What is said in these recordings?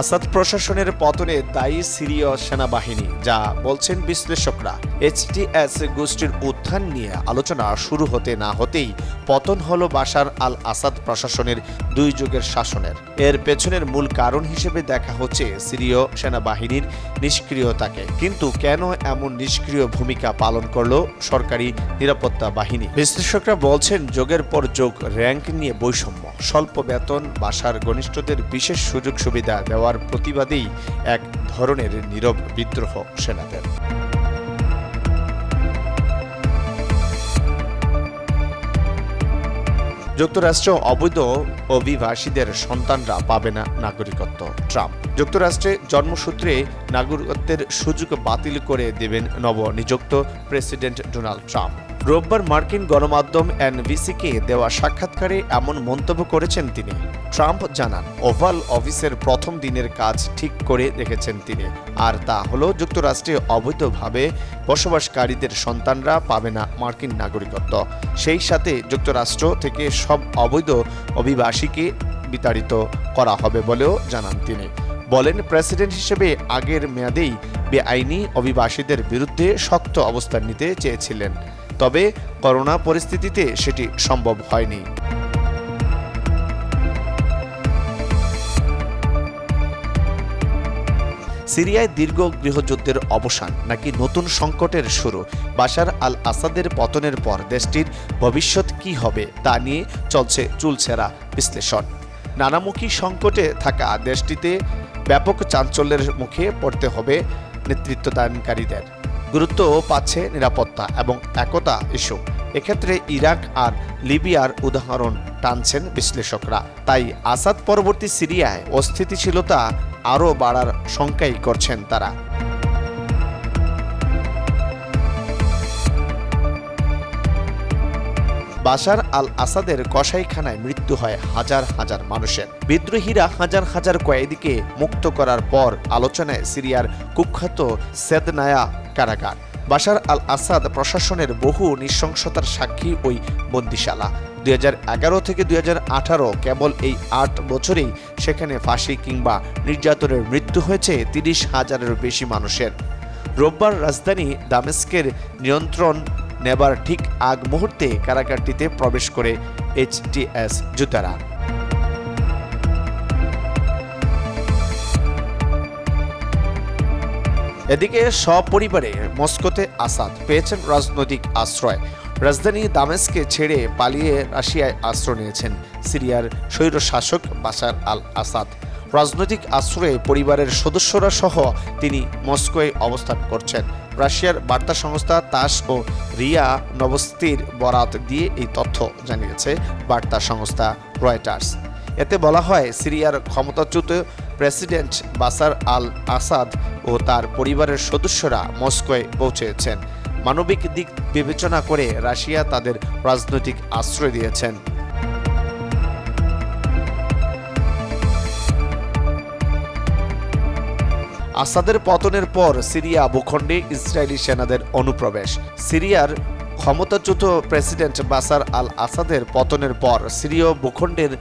আসাদ প্রশাসনের পতনে দায়ী সিরীয় সেনাবাহিনী যা বলছেন বিশ্লেষকরা। এইচটিএস গোষ্ঠীর উত্থান নিয়ে আলোচনা শুরু হতে না হতেই পতন হল বাশার আল আসাদ প্রশাসনের দুই যুগের শাসনের। এর পেছনের মূল কারণ হিসেবে দেখা হচ্ছে সিরীয় সেনাবাহিনীর নিষ্ক্রিয়তাকে। কিন্তু কেন এমন নিষ্ক্রিয় ভূমিকা পালন করল সরকারি নিরাপত্তা বাহিনী? বিশ্লেষকরা বলছেন, যোগের পর যোগ র্যাঙ্ক নিয়ে বৈষম্য। স্বল্প বেতন বাসার ঘনিষ্ঠদের বিশেষ সুযোগ সুবিধা দেওয়ার প্রতিবাদেই এক ধরনের নীরব বিদ্রোহ সেনাদের। যুক্তরাষ্ট্র অবৈধ অভিবাসীদের সন্তানরা পাবে না নাগরিকত্ব। ট্রাম্প যুক্তরাষ্ট্রে জন্মসূত্রে নাগরিকত্বের সুযোগ বাতিল করে দেবেন নবনিযুক্ত প্রেসিডেন্ট ডোনাল্ড ট্রাম্প। রোববার মার্কিন গণমাধ্যম এনবিসিকে দেওয়া সাক্ষাৎকারে এমন মন্তব্য করেছেন তিনি। ট্রাম্প জানান, ওভাল অফিসের প্রথম দিনের কাজ ঠিক করে রেখেছেন তিনি। আর তা হল যুক্তরাষ্ট্রে অবৈধভাবে বসবাসকারীদের সন্তানরা পাবে না মার্কিন নাগরিকত্ব। সেই সাথে যুক্তরাষ্ট্র থেকে সব অবৈধ অভিবাসীকে বিতাড়িত করা হবে বলেও জানান তিনি। বলেন, প্রেসিডেন্ট হিসেবে আগের মেয়াদেই বেআইনি অভিবাসীদের বিরুদ্ধে শক্ত অবস্থান নিতে চেয়েছিলেন। তবে করোনা পরিস্থিতিতে সেটি সম্ভব হয়নি। সিরিয়ায় দীর্ঘ গৃহযুদ্ধের অবসান নাকি নতুন সংকটের শুরু? বাশার আল আসাদের পতনের পর দেশটির ভবিষ্যৎ কি হবে তা নিয়ে চলছে চুলছেরা বিশ্লেষণ। নানামুখী সংকটে থাকা দেশটিতে ব্যাপক চাঞ্চল্যের মুখে পড়তে হবে নেতৃত্বদানকারীদের। গুরুত্ব পাচ্ছে নিরাপত্তা এবং একতা ইস্যু। এক্ষেত্রে ইরাক আর লিবিয়ার উদাহরণ টানছেন বিশ্লেষকরা। তাই আসাদ পরবর্তী সিরিয়ায় অস্থিতিশীলতা আরও বাড়ার শঙ্কাই করছেন তারা। বাশার আল আসাদের কসাইখানায় মৃত্যু হয় হাজার হাজার মানুষের। বিদ্রোহীরা হাজার হাজার কয়েদিকে মুক্ত করার পর আলোচনায় সিরিয়ার কুখ্যাত সেদনায়া কারাগার। বাশার আল আসাদ প্রশাসনের বহু নৃশংসতার সাক্ষী ওই বন্দিশালা। দুই হাজার এগারো থেকে দুই হাজার আঠারো কেবল এই আট বছরেই সেখানে ফাঁসি কিংবা নির্যাতনের মৃত্যু হয়েছে তিরিশ হাজারের বেশি মানুষের। রোববার রাজধানী দামেস্কের নিয়ন্ত্রণ নেবার ঠিক আগ মুহূর্তে কারাগারটিতে প্রবেশ করে এইচটিএস জুতারা। এদিকে সপরিবারে মস্কোতে আসাদ পেয়েছেন রাজনৈতিক আশ্রয়। রাজধানী দামেস্কে ছেড়ে পালিয়ে রাশিয়ায় আশ্রয় নিয়েছেন সিরিয়ার স্বৈরশাসক বাশার আল আসাদ রাজনৈতিক আশ্রয়ে পরিবারের সদস্যরা সহ তিনি মস্কোয় অবস্থান করছেন। রাশিয়ার বার্তা সংস্থা তাস ও রিয়া নবস্তির বরাত দিয়ে এই তথ্য জানিয়েছে বার্তা সংস্থা রয়টার্স। এতে বলা হয়, সিরিয়ার ক্ষমতাচ্যুত প্রেসিডেন্ট বাসার আল আসাদ ও তার পরিবারের সদস্যরা মস্কোয় পৌঁছেছেন। মানবিক দিক বিবেচনা করে রাশিয়া তাদের রাজনৈতিক আশ্রয় দিয়েছেন। আসাদের পতনের পর সিরিয়া ভূখণ্ডে ইসরায়েলি সেনাদের অনুপ্রবেশ। সিরিয়ার ক্ষমতাচ্যুত প্রেসিডেন্ট বাসার আল আসাদের পতনের পর সিরীয় ভূখণ্ডের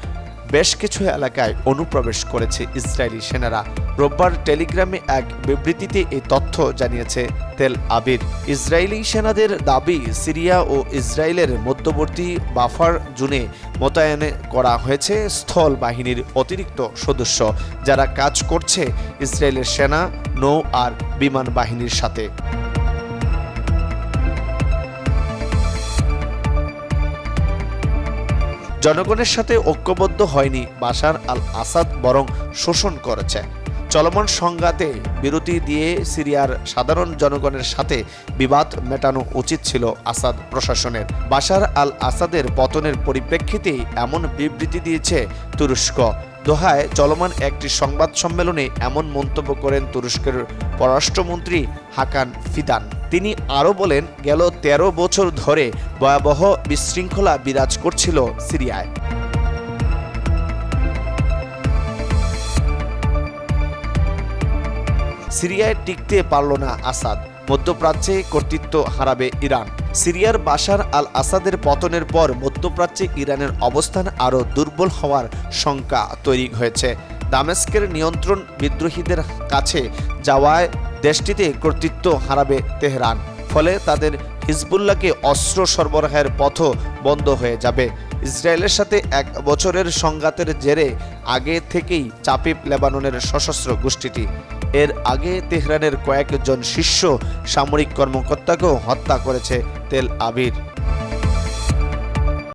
বেশ কিছু এলাকায় অনুপ্রবেশ করেছে ইসরায়েলি সেনারা। রোববার টেলিগ্রামে এক বিবৃতিতে এই তথ্য জানিয়েছে তেল আবির। ইসরায়েলি সেনাদের দাবি, সিরিয়া ও ইসরায়েলের মধ্যবর্তী বাফার জুনে মোতায়েন করা হয়েছে স্থল বাহিনীর অতিরিক্ত সদস্য, যারা কাজ করছে ইসরায়েলের সেনা, নৌ আর বিমান বাহিনীর সাথে। জনগণের সাথে ঐক্যবদ্ধ হয়নি বাশার আল আসাদ বরং শোষণ করেছে। চলমান সংঘাতে বিরতি দিয়ে সিরিয়ার সাধারণ জনগণের সাথে বিবাদ মেটানো উচিত ছিল আসাদ প্রশাসনের। বাশার আল আসাদের পতনের পরিপ্রেক্ষিতে এমন বিবৃতি দিয়েছে তুরস্ক। দোহায় চলমান একটি সংবাদ সম্মেলনে এমন মন্তব্য করেন তুরস্কের পররাষ্ট্রমন্ত্রী হাকান ফিদান। তিনি আরও বলেন, গেল ১৩ বছর ধরে ভয়াবহ বিশৃঙ্খলা বিরাজ করছিল সিরিয়ায়। সিরিয়ায় টিকতে পারল না আসাদ। মধ্যপ্রাচ্যে কর্তৃত্ব হারাবে ইরান। সিরিয়ার বাশার আল আসাদের পতনের পর মধ্যপ্রাচ্যে ইরানের অবস্থান আরও দুর্বল হওয়ার শঙ্কা তৈরি হয়েছে। দামেস্কের নিয়ন্ত্রণ বিদ্রোহীদের কাছে যাওয়ায় দেশটিতে কর্তৃত্ব হারাবে তেহরান। ফলে তাদের হিজবুল্লাহকে অস্ত্র সরবরাহের পথ বন্ধ হয়ে যাবে। ইসরায়েলের সাথে এক বছরের সংঘাতের জেরে আগে থেকেই চাপিব লেবাননের সশস্ত্র গোষ্ঠীটি। এর আগে তেহরানের কয়েকজন শীর্ষ সামরিক কর্মকর্তাকেও হত্যা করেছে তেল আবির।